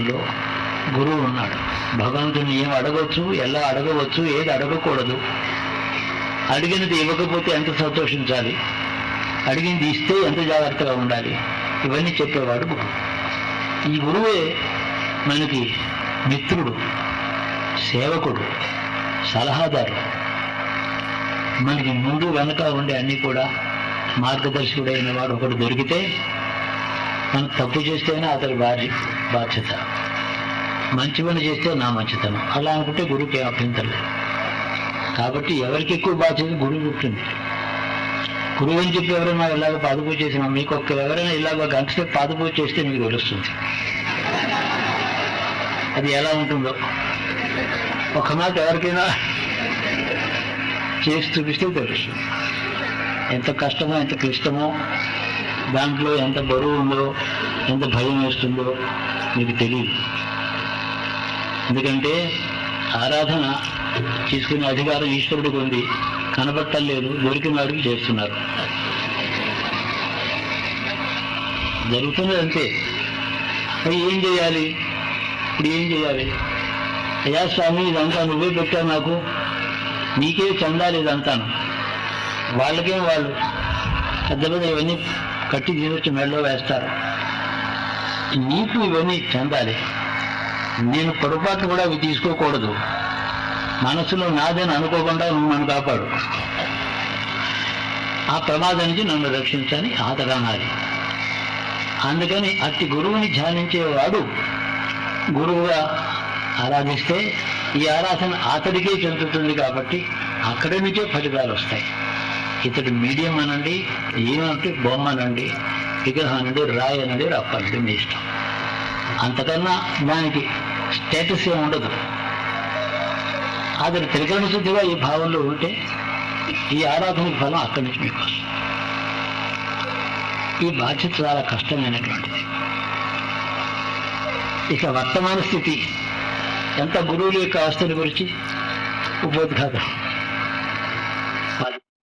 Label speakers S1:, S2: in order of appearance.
S1: లో గురువు ఉన్నాడు. భగవంతుని ఏం అడగవచ్చు ఎలా అడగవచ్చు ఏది అడగకూడదు. అడిగినది ఇవ్వకపోతే ఎంత సంతోషించాలి? అడిగింది ఇస్తే ఎంత జాగ్రత్తగా ఉండాలి? ఇవన్నీ చెప్పేవాడు గురువు. ఈ గురువే మనకి మిత్రుడు సేవకుడు సలహాదారు. మనకి ముందు వెనక ఉండే అన్నీ కూడా మార్గదర్శకుడైన వాడు ఒకడు దొరికితే మనం తప్పు చేస్తేనే అతని బాధ్య బాధ్యత. మంచి పని చేస్తే నా మంచితనం. అలా అనుకుంటే గురువుకి అభ్యంతరం లేదు. కాబట్టి ఎవరికి ఎక్కువ బాధ్యత గురువు ఉంటుంది గురువు అని చెప్పి ఎవరైనా ఇలాగ పాదపూజ చేసినా మీకు ఒక్క ఎవరైనా ఇలాగ గంటసేపు పాదపూజ చేస్తే మీకు తెలుస్తుంది. అది ఎలా ఉంటుందో. ఒక మాట ఎవరికైనా చేసి చూపిస్తే తెలుస్తుంది. ఎంత కష్టమో ఎంత క్లిష్టమో దాంట్లో ఎంత బరువు ఉందో ఎంత భయం వేస్తుందో మీకు తెలియదు. ఎందుకంటే ఆరాధన తీసుకునే అధికారం ఈశ్వరుడికి ఉంది కనబట్టలేదు దొరికిన వాడికి చేస్తున్నారు. జరుగుతున్నది అంతే. మరి ఏం చేయాలి? ఇప్పుడు ఏం చేయాలి? అయ్యా స్వామి ఇదంతా నువ్వే పెట్టావు నాకు. నీకే చెందాలి ఇదంతాను. వాళ్ళకేం వాళ్ళు? పెద్ద పెద్ద ఇవన్నీ కట్టి తీసుకొచ్చి మెడలో వేస్తారు. నీకు ఇవన్నీ చెందాలి. నేను పొరపాటు కూడా అవి తీసుకోకూడదు. మనసులో నాదని అనుకోకుండా నువ్వు నన్ను కాపాడు. ఆ ప్రమాదం నుంచి నన్ను రక్షించని ఆతగనాలి అందుకని అట్టి గురువుని ధ్యానించేవాడు గురువుగా ఆరాధిస్తే ఈ ఆరాధన అతడికే చెందుతుంది కాబట్టి అక్కడి నుంచే ఫలితాలు వస్తాయి. ఇతడు మీడియం అనండి ఏమంటే బొమ్మ అనండి విగ్రహం అనండి రాయి అనండి రప్పనండి మీ ఇష్టం. అంతకన్నా దానికి స్టేటస్ ఏమి ఉండదు. అతడు త్రికరణ శుద్ధిగా ఈ భావంలో ఉంటే ఈ ఆరాధనకి ఫలం అక్కడి నుంచి మీకు వస్తుంది. ఈ బాధ్యత చాలా కష్టమైనటువంటిది. ఇక వర్తమాన స్థితి ఎంత గురువుల యొక్క అవస్థల గురించి ఉపోద్ఘాతం